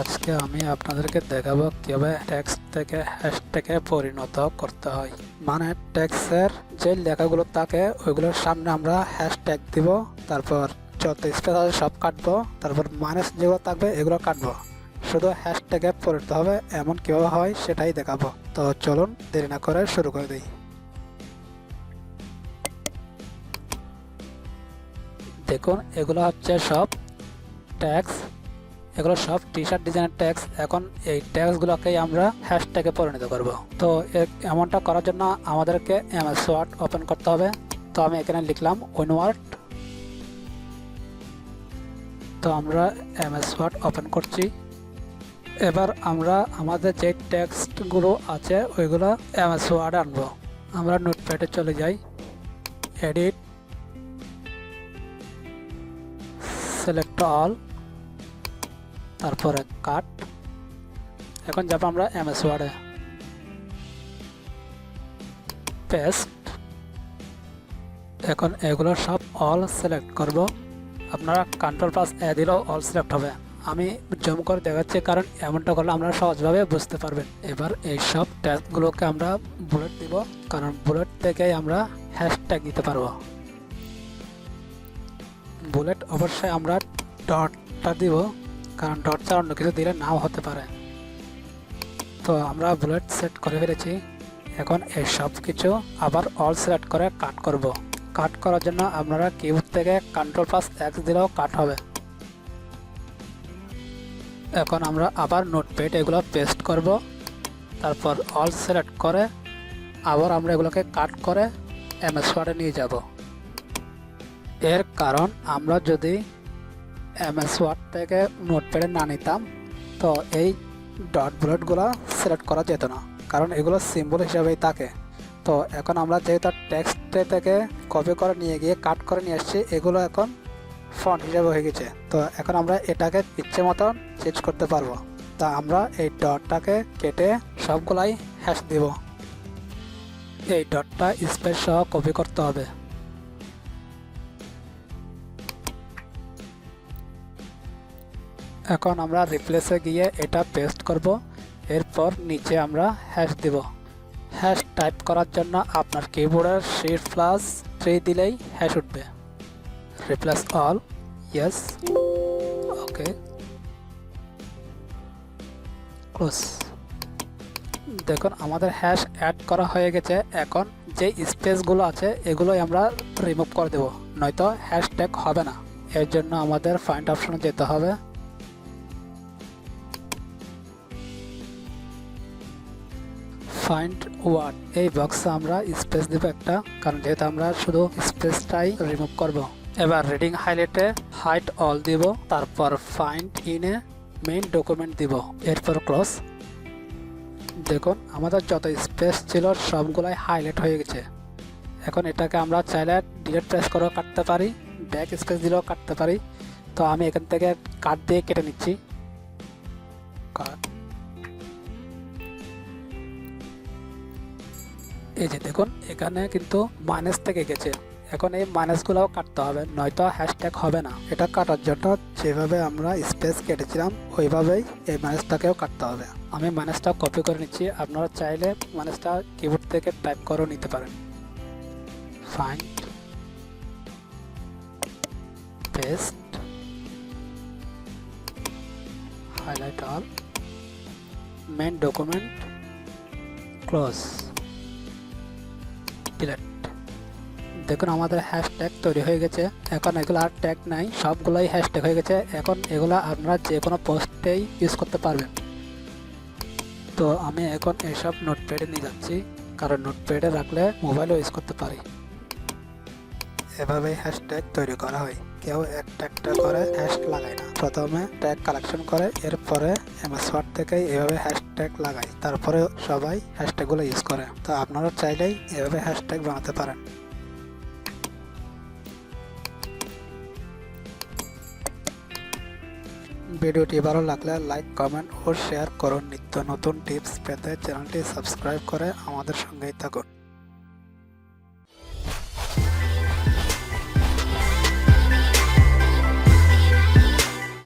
আজকে আমি আপনাদেরকে দেখাবো কীভাবে টেক্সট থেকে হ্যাশট্যাগে পরিণত করতে হয়। মানে টেক্সটের যে লেখাগুলো থাকে, ওইগুলোর সামনে আমরা হ্যাশট্যাগ দিব, তারপর যত স্পেস আছে সব কাটবো, তারপর মাইনাস যেগুলো থাকবে এগুলো কাটবো। শুধু হ্যাশট্যাগে পরিণত হবে, এমন কীভাবে হয় সেটাই দেখাবো। তো চলুন, দেরি না করে শুরু করে দিই। দেখুন, এগুলো হচ্ছে সব ট্যাক্স এগুলো সব টি শার্ট ডিজাইনের ট্যাক্স এখন এই ট্যাক্সগুলোকেই আমরা হ্যাশট্যাগে পরিণত করব। তো এমনটা করার জন্য আমাদেরকে এমএস ওয়ার্ড ওপেন করতে হবে। তো আমি এখানে লিখলাম ওয়ার্ড তো আমরা এমএস ওয়ার্ড ওপেন করছি। এবার আমরা আমাদের যে টেক্সটগুলো আছে, ওইগুলো এমএস ওয়ার্ড আনব। আমরা নোটপ্যাডে চলে যাই। এডিট সিলেক্ট অল তারপরে কাট। এখন যাব আমরা এমএস ওয়ার্ডে। পেস্ট। এখন এগুলো সব অল সিলেক্ট করব। আপনারা কন্ট্রোল প্লাস এ দিলেও অল সিলেক্ট হবে। আমি জম করে দেখাচ্ছি কারণ এমনটা করলে আমরা সহজভাবে বুঝতে পারবেন। এবার এই সব ট্যাগগুলোকে আমরা বুলেট দিব, কারণ বুলেট থেকেই আমরা হ্যাশট্যাগ দিতে পারব। বুলেট অবশ্যই আমরা ডটটা দিব। কারণ ডট ছাড়া অন্য কিছু দিলে নাও হতে পারে। তো আমরা বুলেট সেট করে ফেলেছি। এখন এই সব কিছু আবার অল সিলেক্ট করে কাট করব। কাট করার জন্য আপনারা কিবোর্ড থেকে কন্ট্রোল প্লাস এক্স দিলেও কাট হবে। এখন আমরা আবার নোটপ্যাড এগুলো পেস্ট করব। তারপর অল সিলেক্ট করে আবার আমরা এগুলোকে কাট করে এমএস ওয়ার্ডে নিয়ে যাব। এর কারণ আমরা যদি এমএস ওয়ার্ড থেকে নোটপ্যাডে না নিতাম, তো এই ডট বুলেটগুলো সিলেক্ট করা যেত না, কারণ এগুলো সিম্বল হিসাবেই থাকে। তো এখন আমরা যেহেতু টেক্সটে থেকে কপি করে নিয়ে গিয়ে কাট করে নিয়ে আসছি, এগুলো এখন ফন্ট হিসাবে হয়ে গেছে। তো এখন আমরা এটাকে ইচ্ছে মতন চেঞ্জ করতে পারব। তা আমরা এই ডটটাকে কেটে সবগুলাই হ্যাশ দিব। এই ডটটা স্পেস সহ কপি করতে হবে। এখন আমরা রিপ্লেসে গিয়ে এটা পেস্ট করব। এরপর নিচে আমরা হ্যাশ দিব। হ্যাশ টাইপ করার জন্য আপনার কিবোর্ডের শিফট প্লাস থ্রি দিলেই হ্যাশ উঠবে। Replace all yes okay close দেখুন, আমাদের হ্যাশ অ্যাড করা হয়ে গেছে। এখন যে স্পেসগুলো আছে, এগুলোই আমরা রিমুভ করে দেব। নয়তো হ্যাশট্যাগ হবে না। এর জন্য আমাদের ফাইন্ড অপশনে যেতে হবে। ফাইন্ড ওয়ার্ড এই বক্সে আমরা স্পেস দেব একটা, কারণ যেহেতু আমরা শুধু স্পেসটাই রিমুভ করব। এবার রিডিং হাইলাইটে হাইট অল দিব, তারপর ফাইন্ড ইনে মেইন ডকুমেন্ট দিব। এরপর ক্লোজ দেখুন, আমাদের যত স্পেস ছিল সবগুলাই হাইলাইট হয়ে গেছে। এখন এটাকে আমরা চাইলে ডিলেট প্রেস করেও কাটতে পারি ব্যাক স্পেস দিলেও কাটতে পারি। তো আমি এখান থেকে কাট দিয়ে কেটে নিচ্ছি। কাট এই যে দেখুন, এখানে কিন্তু মাইনাস থেকে গেছে। এখন এই মাইনাসগুলোও কাটতে হবে, নয়তো হ্যাশট্যাগ হবে না। এটা কাটার জন্য যেভাবে আমরা স্পেস কেটেছিলাম, ওইভাবেই এই মাইনাসটাকেও কাটতে হবে। আমি মাইনাসটা কপি করে নিচ্ছি, আপনারা চাইলে মাইনাসটা কিবোর্ড থেকে টাইপ করেও নিতে পারেন। Find paste highlight all main document close delete দেখুন, আমাদের হ্যাশট্যাগ তৈরি হয়ে গেছে। এখন এগুলো আর ট্যাগ নাই, সবগুলোই হ্যাশট্যাগ হয়ে গেছে। এখন এগুলো আপনারা যে কোনো পোস্টেই ইউজ করতে পারবেন। তো আমি এখন এসব নোটপ্যাডে নিয়ে যাচ্ছি, কারণ নোটপ্যাডে রাখলে মোবাইলও ইউজ করতে পারি। এভাবেই হ্যাশট্যাগ তৈরি করা হয়। কেউ একটা একটা করে হ্যাশ লাগায় না। প্রথমে ট্যাগ কালেকশন করে, এরপরে এমএস ওয়ার্ড থেকে এভাবে হ্যাশট্যাগ লাগায়। তারপরে সবাই হ্যাশট্যাগুলো ইউজ করে। তো আপনারা চাইলেই এভাবে হ্যাশট্যাগ বানাতে পারেন। ভিডিওটি ভালো লাগলে লাইক কমেন্ট ও শেয়ার করুন। নিত্য নতুন টিপস পেতে চ্যানেলটি সাবস্ক্রাইব করে আমাদের সঙ্গেই থাকুন।